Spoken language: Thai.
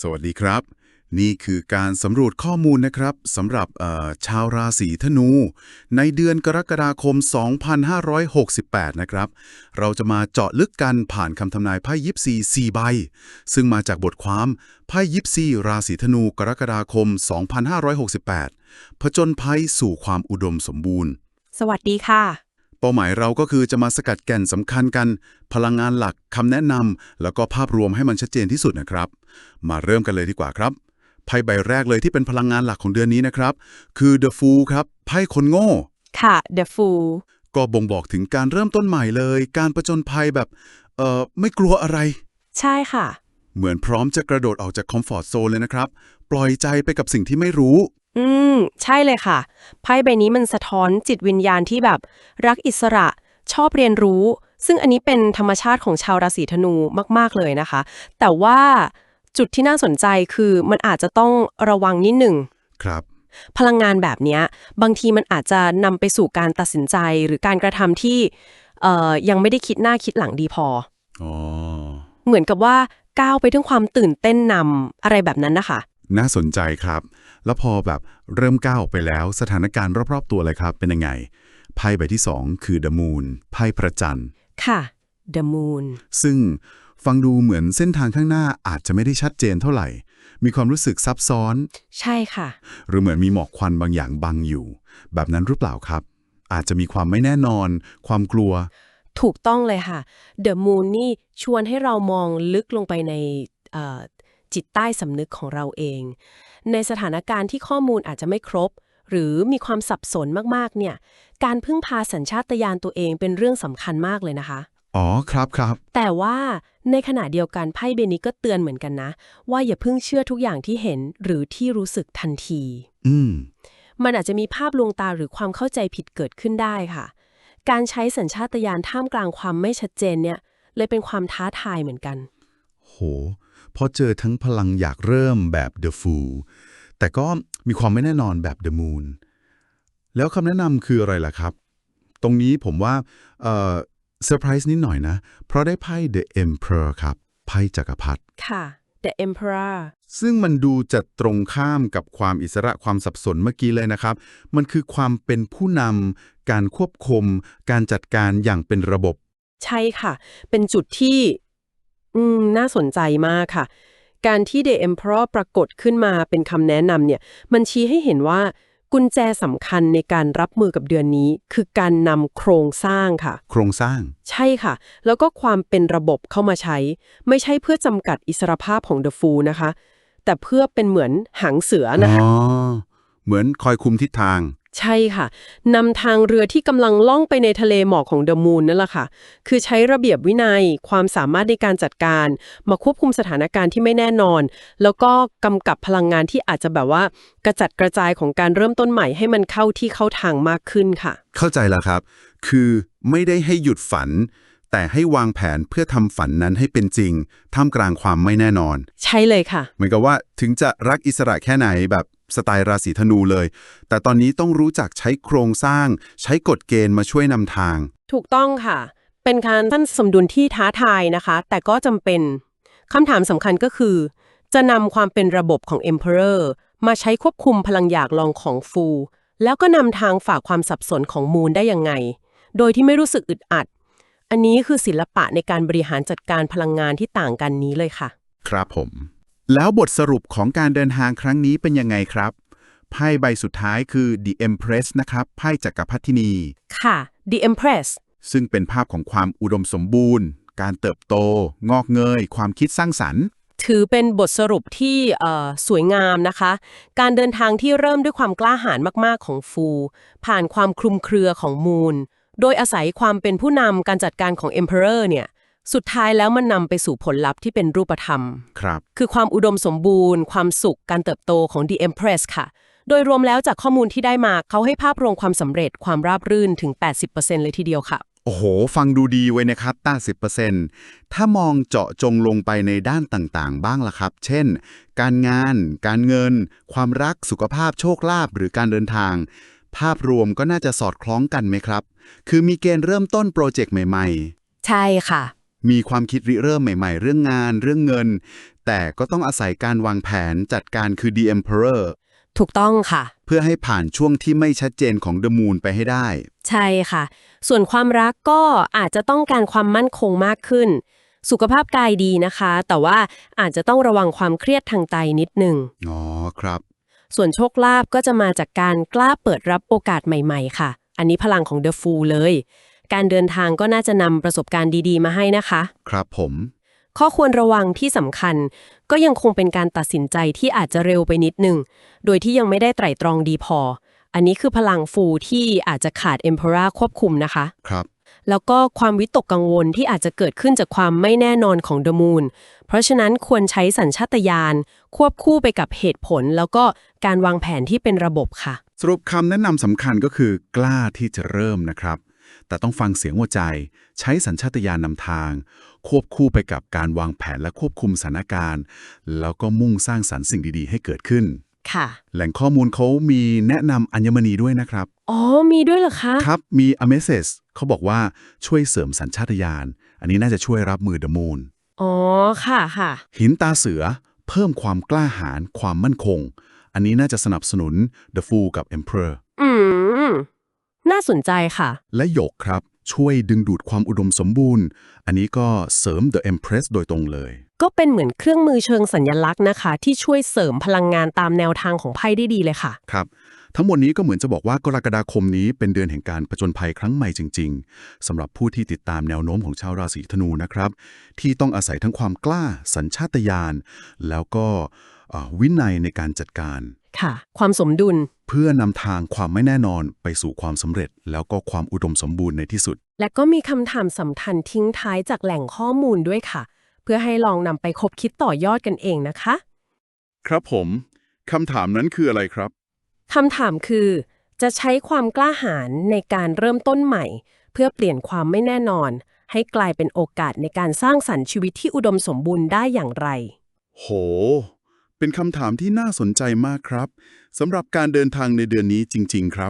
สวัสดีครับ นี่คือการสำรวจข้อมูลนะครับสำหรับชาวราศีธนู ในเดือนกรกฎาคม 2568 นะครับ เราจะมาเจาะลึกกันผ่านคำทำนายไพ่ยิปซี4ใบ ซึ่งมาจากบทความไพ่ยิปซีราศีธนูกรกฎาคม 2568 ผจญภัยสู่ความอุดมสมบูรณ์ สวัสดีค่ะ เป้าหมายเราก็คือจะมาสกัดแก่นสำคัญกัน พลังงานหลักคำแนะนำแล้วก็ภาพรวมให้มันชัดเจนที่สุดนะครับ มาเริ่มกันเลยดีกว่าครับไพ่ใบแรกเลยที่เป็นพลังงานหลักของเดือนนี้นะครับ คือ The Fool ครับไพ่คนโง่ ค่ะ The Fool ก็บ่งบอกถึงการเริ่มต้นใหม่เลย การประจนภัยแบบ เอ่อ ไม่กลัวอะไร ใช่ค่ะ เหมือนพร้อมจะกระโดดออกจากคอมฟอร์ทโซนเลยนะครับ ปล่อยใจไปกับสิ่งที่ไม่รู้ อืม ใช่เลยค่ะ ไพ่ใบนี้มันสะท้อนจิตวิญญาณที่แบบ รักอิสระ ชอบเรียนรู้ ซึ่งอันนี้เป็นธรรมชาติของชาวราศีธนูมาก ๆ เลยนะคะ แต่ว่าจุดที่น่าสนใจคือมันอาจจะต้องระวังนิดหนึ่ง ครับ พลังงานแบบเนี้ยบางทีมันอาจจะนำไปสู่การตัดสินใจหรือการกระทำที่เอ่อยังไม่ได้คิดหน้าคิดหลังดีพอ อ๋อ เหมือนกับว่า ก้าวไปด้วยความตื่นเต้นนำอะไรแบบนั้นนะคะ น่าสนใจครับ แล้วพอแบบเริ่มก้าวออกไปแล้วสถานการณ์รอบๆตัวเลยครับ เป็นยังไง ไพ่ใบที่ 2 คือ The Moon ไพ่พระจันทร์ ค่ะ The Moon ซึ่งฟังดูเหมือนเส้นทางข้างหน้าอาจจะไม่ได้ชัดเจนเท่าไหร่ มีความรู้สึกซับซ้อน ใช่ค่ะ หรือเหมือนมีหมอกควันบางอย่างบังอยู่ แบบนั้นหรือเปล่าครับ อาจจะมีความไม่แน่นอน ความกลัว ถูกต้องเลยค่ะ The Moon นี่ชวนให้เรามองลึกลงไปในเอ่อจิตใต้สำนึกของเราเอง ในสถานการณ์ที่ข้อมูลอาจจะไม่ครบ หรือมีความสับสนมากๆ เนี่ย การพึ่งพาสัญชาตญาณตัวเองเป็นเรื่องสำคัญมากเลยนะคะ อ๋อ ครับครับ แต่ว่าในขณะเดียวกันไพ่เบนี้ก็เตือนเหมือนกันนะ ว่าอย่าเพิ่งเชื่อทุกอย่างที่เห็นหรือที่รู้สึกทันที อืม มันอาจจะมีภาพลวงตาหรือความเข้าใจผิดเกิดขึ้นได้ค่ะ การใช้สัญชาตญาณท่ามกลางความไม่ชัดเจนเนี่ย เลยเป็นความท้าทายเหมือนกัน โหพอเจอทั้งพลังอยากเริ่มแบบ The Fool แต่ก็มีความไม่แน่นอนแบบ The Moon แล้วคำแนะนำคืออะไรล่ะครับ ตรงนี้ผมว่าเอ่อเซอร์ไพรส์นิดหน่อยนะ เพราะได้ไพ่ The Emperor ครับ ไพ่จักรพรรดิค่ะ The Emperor ซึ่งมันดูจะตรงข้ามกับความอิสระความสับสนเมื่อกี้เลยนะครับ มันคือความเป็นผู้นำการควบคุม การจัดการอย่างเป็นระบบ ใช่ค่ะ เป็นจุดที่อืมน่าสนใจมากค่ะ การที่ The Emperor ปรากฏขึ้นมาเป็นคำแนะนำเนี่ย มันชี้ให้เห็นว่า กุญแจสำคัญในการรับมือกับเดือนนี้ คือการนำโครงสร้างค่ะ โครงสร้าง ใช่ค่ะ แล้วก็ความเป็นระบบเข้ามาใช้ ไม่ใช่เพื่อจำกัดอิสรภาพของ The Fool นะคะ แต่เพื่อเป็นเหมือนหางเสือนะคะอ๋อเหมือนคอยคุมทิศทาง ใช่ค่ะนำทางเรือที่กำลังล่องไปในทะเลหมอกของเดอะมูนนั่นแหละค่ะ คือใช้ระเบียบวินัย ความสามารถในการจัดการ มาควบคุมสถานการณ์ที่ไม่แน่นอน แล้วก็กำกับพลังงานที่อาจจะแบบว่า กระจัดกระจายของการเริ่มต้นใหม่ให้มันเข้าที่เข้าทางมากขึ้นค่ะ เข้าใจแล้วครับ คือไม่ได้ให้หยุดฝัน แต่ให้วางแผนเพื่อทำฝันนั้นให้เป็นจริง ท่ามกลางความไม่แน่นอน ใช่เลยค่ะ เหมือนกับว่าถึงจะรักอิสระแค่ไหนแบบสไตล์ราศีธนูเลย แต่ตอนนี้ต้องรู้จักใช้โครงสร้าง ใช้กฎเกณฑ์มาช่วยนำทาง ถูกต้องค่ะ เป็นการสร้างสมดุลที่ท้าทายนะคะ แต่ก็จำเป็นคำถามสำคัญก็คือ จะนำความเป็นระบบของ Emperor มาใช้ควบคุมพลังอยากลองของฟู แล้วก็นำทางฝากความสับสนของมูลได้ยังไง โดยที่ไม่รู้สึกอึดอัด อันนี้คือศิลปะในการบริหารจัดการพลังงานที่ต่างกันนี้เลยค่ะ ครับผม แล้วบทสรุปของการเดินทางครั้งนี้เป็นยังไงครับไพ่ใบสุดท้ายคือ The Empress นะครับไพ่จักรพรรดินี ค่ะ The Empress ซึ่งเป็นภาพของความอุดมสมบูรณ์ การเติบโต งอกเงย ความคิดสร้างสรรค์ ถือเป็นบทสรุปที่เอ่อสวยงามนะคะ การเดินทางที่เริ่มด้วยความกล้าหาญมาก ๆ ของฟู ผ่านความคลุมเครือของมูล โดยอาศัยความเป็นผู้นำการจัดการของ Emperor เนี่ย สุดท้ายแล้วมันนำไปสู่ผลลัพธ์ที่เป็นรูปธรรม ครับ คือความอุดมสมบูรณ์ ความสุข การเติบโตของ The Empress ค่ะ โดยรวมแล้วจากข้อมูลที่ได้มาเขาให้ภาพรวมความสำเร็จความราบรื่นถึง 80%เลยทีเดียวค่ะ โอ้โห ฟังดูดีไว้นะครับต้า10%ถ้ามองเจาะจงลงไปในด้านต่างๆ บ้างล่ะครับ เช่น การงาน การเงิน ความรัก สุขภาพ โชคลาภ หรือการเดินทาง ภาพรวมก็น่าจะสอดคล้องกันไหมครับ คือมีเกณฑ์เริ่มต้นโปรเจกต์ใหม่ ใช่ค่ะมีความคิดริเริ่มใหม่ ๆ เรื่องงานเรื่องเงิน แต่ก็ต้องอาศัยการวางแผนจัดการคือ The Emperor ถูกต้องค่ะ เพื่อให้ผ่านช่วงที่ไม่ชัดเจนของ The Moon ไปให้ได้ ใช่ค่ะ ส่วนความรักก็อาจจะต้องการความมั่นคงมากขึ้น สุขภาพกายดีนะคะ แต่ว่าอาจจะต้องระวังความเครียดทางใจนิดหนึ่ง อ๋อครับ ส่วนโชคลาภก็จะมาจากการกล้าเปิดรับโอกาสใหม่ ๆ ค่ะ อันนี้พลังของ The Fool เลย การเดินทางก็น่าจะนำประสบการณ์ดีๆ มาให้นะคะ ครับผม ข้อควรระวังที่สำคัญ ก็ยังคงเป็นการตัดสินใจที่อาจจะเร็วไปนิดหนึ่งโดยที่ยังไม่ได้ไตร่ตรองดีพอ อันนี้คือพลังฟูที่อาจจะขาด Emperor ควบคุมนะคะ ครับแล้วก็ความวิตกกังวลที่อาจจะเกิดขึ้นจากความไม่แน่นอนของ The Moon เพราะฉะนั้นควรใช้สัญชาตญาณควบคู่ไปกับเหตุผล แล้วก็การวางแผนที่เป็นระบบค่ะ สรุปคำแนะนำสำคัญก็คือกล้าที่จะเริ่มนะครับ แต่ต้องฟังเสียงหัวใจ ใช้สัญชาตญาณนำทาง ควบคู่ไปกับการวางแผนและควบคุมสถานการณ์ แล้วก็มุ่งสร้างสรรค์สิ่งดีๆ ให้เกิดขึ้น ค่ะ แหล่งข้อมูลเขามีแนะนำอัญมณีด้วยนะครับ อ๋อ มีด้วยเหรอคะ ครับ มี a m e s e s เขาบอกว่าช่วยเสริมสัญชาตญาณ อันนี้น่าจะช่วยรับมือ The Moon อ๋อ ค่ะค่ะ หินตาเสือ เพิ่มความกล้าหาญความมั่นคง อันนี้น่าจะสนับสนุน The Fool กับ Emperor อืม น่าสนใจค่ะ และหยกครับ ช่วยดึงดูดความอุดมสมบูรณ์ อันนี้ก็เสริม The Empress โดยตรงเลย ก็เป็นเหมือนเครื่องมือเชิงสัญญลักษณ์นะคะ ที่ช่วยเสริมพลังงานตามแนวทางของไพ่ได้ดีเลยค่ะ ครับ ทั้งหมดนี้ก็เหมือนจะบอกว่ากรกฎาคมนี้เป็นเดือนแห่งการผจญภัยครั้งใหม่จริง ๆสำหรับผู้ที่ติดตามแนวโน้มของชาวราศีธนูนะครับ ที่ต้องอาศัยทั้งความกล้า สัญชาตญาณแล้วก็เอ่อ วินัยในการจัดการ ค่ะ ความสมดุล เพื่อนำทางความไม่แน่นอนไปสู่ความสำเร็จ แล้วก็ความอุดมสมบูรณ์ในที่สุด และก็มีคำถามสำคัญทิ้งท้ายจากแหล่งข้อมูลด้วยค่ะ เพื่อให้ลองนำไปคบคิดต่อยอดกันเองนะคะ ครับผมคำถามนั้นคืออะไรครับคำถามคือ จะใช้ความกล้าหาญในการเริ่มต้นใหม่ เพื่อเปลี่ยนความไม่แน่นอน ให้กลายเป็นโอกาสในการสร้างสรรค์ชีวิตที่อุดมสมบูรณ์ได้อย่างไร โห เป็นคำถามที่น่าสนใจมากครับสำหรับการเดินทางในเดือนนี้จริง ๆ ครับ